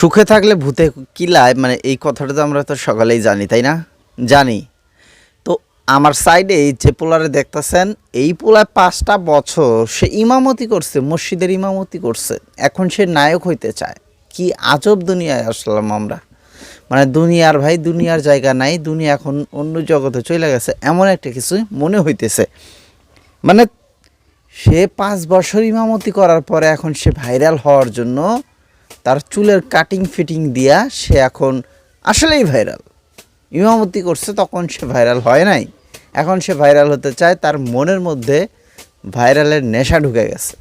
সুখে থাকলে ভূতে কি কিলায় মানে এই কথাটা তো আমরা তো সকালেই জানি, তাই না? জানি। তো আমার সাইডে এই যে পোলারে দেখতেছেন, এই পোলায় পাঁচটা বছর সে ইমামতি করছে, মসজিদের ইমামতি করছে। এখন সে নায়ক হইতে চায়। কি আজব দুনিয়ায় আসলাম আমরা। মানে দুনিয়ার ভাই, দুনিয়ার জায়গা নাই, দুনিয়া এখন অন্য জগতে চলে গেছে, এমন একটা কিছু মনে হইতেছে। মানে সে পাঁচ বছর ইমামতি করার পরে এখন সে ভাইরাল হওয়ার জন্য তার চুলের কাটিং ফিটিং দিয়া সে এখন আসলেই ভাইরাল ইমামতি করছে, তখন সে ভাইরাল হয় নাই। এখন সে ভাইরাল হতে চায়, তার মনের মধ্যে ভাইরালের নেশা ঢুকে গেছে।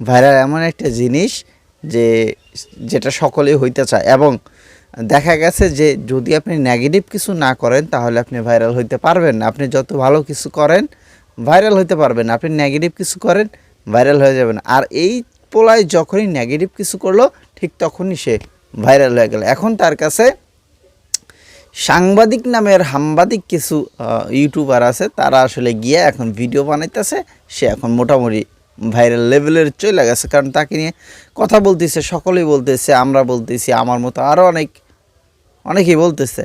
ভাইরাল এমন একটা জিনিস যে, যেটা সকলেই হইতে চায়। এবং দেখা গেছে যে, যদি আপনি নেগেটিভ কিছু না করেন, তাহলে আপনি ভাইরাল হইতে পারবেন না। আপনি যত ভালো কিছু করেন ভাইরাল হইতে পারবেন আপনি নেগেটিভ কিছু করেন ভাইরাল হয়ে যাবেন আর এই পোলায় যখনই নেগেটিভ কিছু করল ঠিক তখনই সে ভাইরাল হয়ে গেল। এখন তার কাছে সাংবাদিক নামের সাংবাদিক কিছু ইউটিউবার আছে, তারা আসলে গিয়ে এখন ভিডিও বানাইতেছে। সে এখন মোটামুটি ভাইরাল লেভেলের চলে গেছে। কারণ তাকে নিয়ে কথা বলতেছে, সকলেই বলতেছে, আমরা বলতেছি, আমার মতো আরও অনেক, অনেকেই বলতেছে।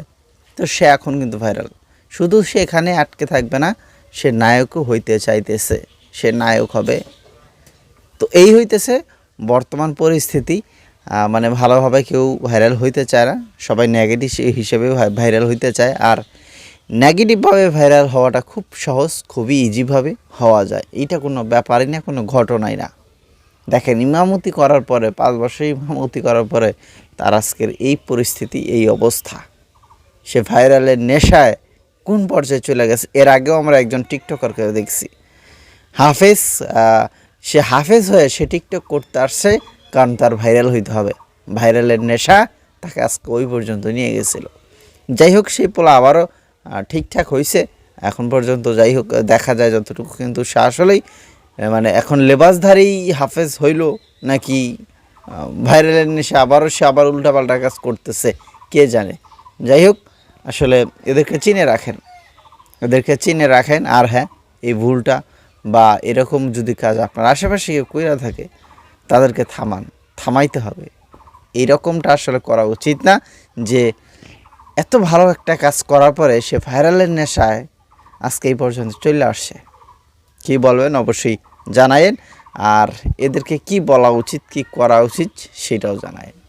তো সে এখন কিন্তু ভাইরাল শুধু সে এখানে আটকে থাকবে না, সে নায়কও হইতে চাইতেছে, সে নায়ক হবে। তো এই হইতেছে বর্তমান পরিস্থিতি। মানে ভালোভাবে কেউ ভাইরাল হইতে চায় না। সবাই নেগেটিভ হিসেবে ভাই- ভাইরাল হইতে চায়। আর নেগেটিভভাবে ভাইরাল হওয়াটা খুব সহজ, খুবই ইজিভাবে হওয়া যায়। এটা কোনো ব্যাপারই না, কোনো ঘটনাই না। দেখেন, ইমামতি করার পরে, পাঁচ বছর ইমামতি করার পরে তার আজকের এই পরিস্থিতি, এই অবস্থা। সে ভাইরালের নেশায় কোন পর্যায়ে চলে গেছে? এর আগেও আমরা একজন টিকটকারকে দেখছি। হাফেজ সে হাফেজ হয়ে সে টিকটক করতে আসছে। কারণ তার ভাইরাল হইতে হবে। ভাইরালের নেশা তাকে আজকে ওই পর্যন্ত নিয়ে গেছিল। যাই হোক, সেই পোলা আবারও ঠিকঠাক হয়েছে এখন পর্যন্ত যাই হোক, দেখা যায় যতটুকু, কিন্তু সে আসলেই মানে এখন লেবাসধারী হাফেজ হইল নাকি ভাইরালের নেশা আবারও সে আবার উল্টাপাল্টা কাজ করতেছে, কে জানে। যাই হোক, আসলে এদেরকে চিনে রাখেন। এদেরকে চিনে রাখেন। আর হ্যাঁ এই ভুলটা বা এরকম যদি কাজ আপনার আশেপাশে কেউ কইরা থাকে তাদেরকে থামান, থামাইতে হবে। এইরকমটা আসলে করা উচিত না যে এত ভালো একটা কাজ করার পরে সে ভাইরালের নেশায় আজকে এই পর্যন্ত চলে আসছে। কী বলবেন? অবশ্যই জানায়েন। আর এদেরকে কি বলা উচিত, কি করা উচিত, সেটাও জানায়েন।